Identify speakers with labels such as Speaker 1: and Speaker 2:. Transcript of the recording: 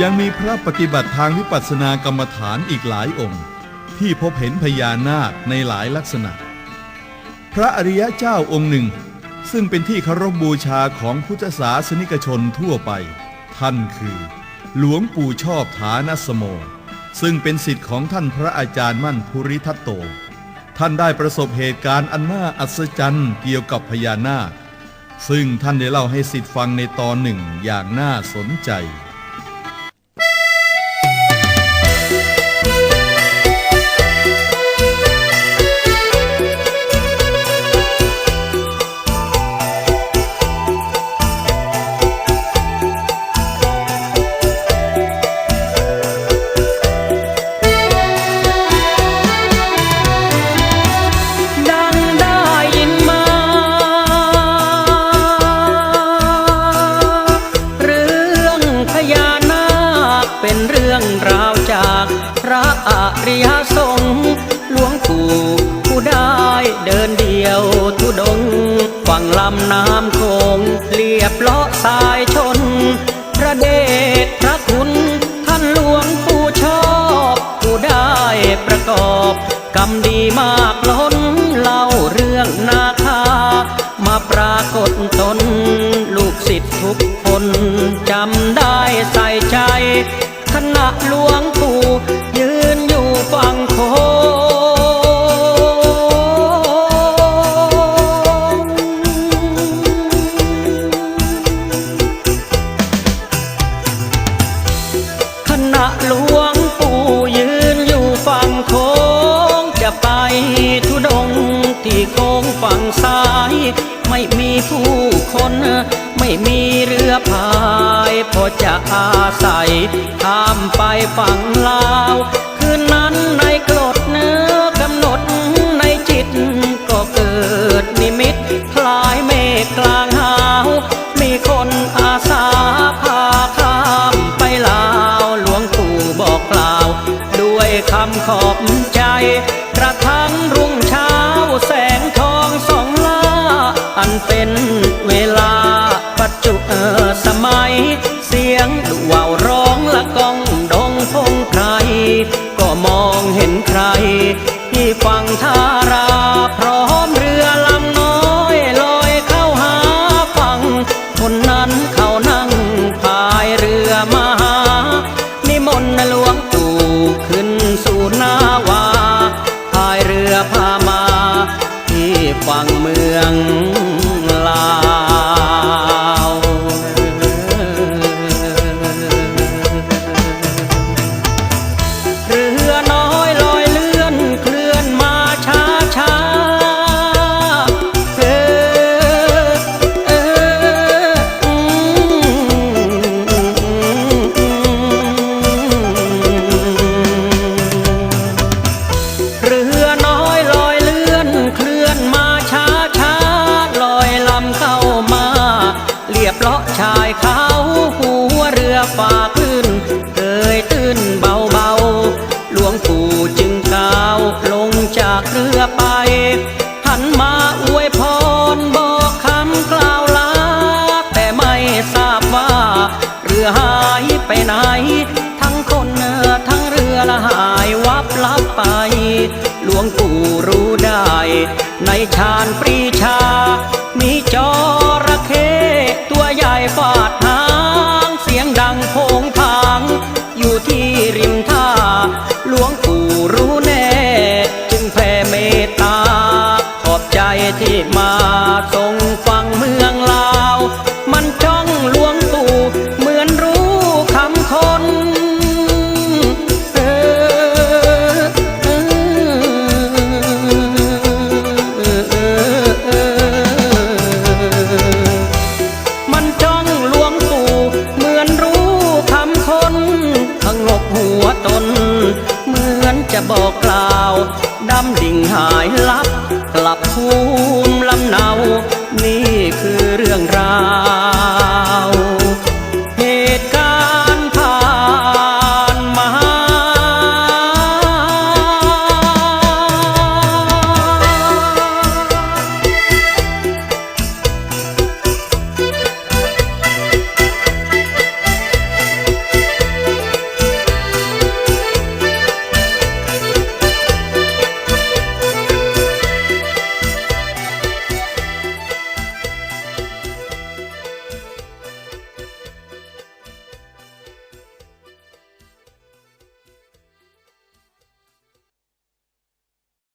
Speaker 1: ยังมีพระปฏิบัติทางวิปัสสนากรรมฐานอีกหลายองค์ ที่พบเห็นพญานาคในหลายลักษณะ พระอริยะเจ้าองค์หนึ่ง ซึ่งเป็นที่เคารพบูชาของพุทธศาสนิกชนทั่วไป ท่านคือ หลวงปู่ชอบฐานสโม ซึ่งเป็นสิทธิ์ของท่านพระอาจารย์มั่นภูริทัตโต ท่านได้ประสบเหตุการณ์อันน่าอัศจรรย์เกี่ยวกับพญานาค ซึ่งท่านได้เล่าให้สิทธิ์ฟังในตอนหนึ่งอย่างน่าสนใจ
Speaker 2: ราวจากพระอริยสงฆ์หลวงปู่ผู้ได้เดินเดียวทุดงฝั่งลำน้ำโขงเรียบเลาะสายชน พระเดชพระคุณท่านหลวงปู่ชอบ ผู้ได้ประกอบกรรมดีมากล้นเล่าเรื่องนาคามาปรากฏตน ค้งฝั่งซ้าย ไม่มีผู้คน ไม่มีเรือพายพอจะอาศัยข้ามไปฝั่งลาว คืนนั้นในกรดเนื้อกำหนดในจิต ก็เกิดนิมิตคล้ายเมฆกลางหาว มีคนอาสาพาข้ามไปลาว หลวงปู่บอกกล่าว ด้วยคำขอบใจ เป็นเวลา ปัจจุเออสมัย เสียงดุว่าวร้องละกองดงพงไพรก็มองเห็นใคร ที่ฝั่งท่าราพร้อมเรือลำน้อยลอยเข้าหาฝั่งคนนั้นเขานั่งพายเรือมาหา นิมนต์หลวงปู่ขึ้นสู่นาวาพายเรือพามา ที่ฝั่งเมืองาะชายเขาหัวเรือฝากขึ้นเกยตื้นเบาๆหลวงปู่จึงก้าวลงจากเรือไปหันมาอวยพรบอกคำกล่าวลาแต่ไม่ทราบว่า เรือหายไปไหน ทั้งคนเนื้อทั้งเรือละหายวับลับไป หลวงปู่รู้ได้ ในชาญปรีชามีจร มาทรงฟังเมืองลาว มันจ้องหลวงปู่เหมือนรู้คำคน เออเออมันจ้องหลวงปู่เหมือนรู้คำคนพงกหัวตน เหมือนจะบอกกล่าวดำดิ่งหายล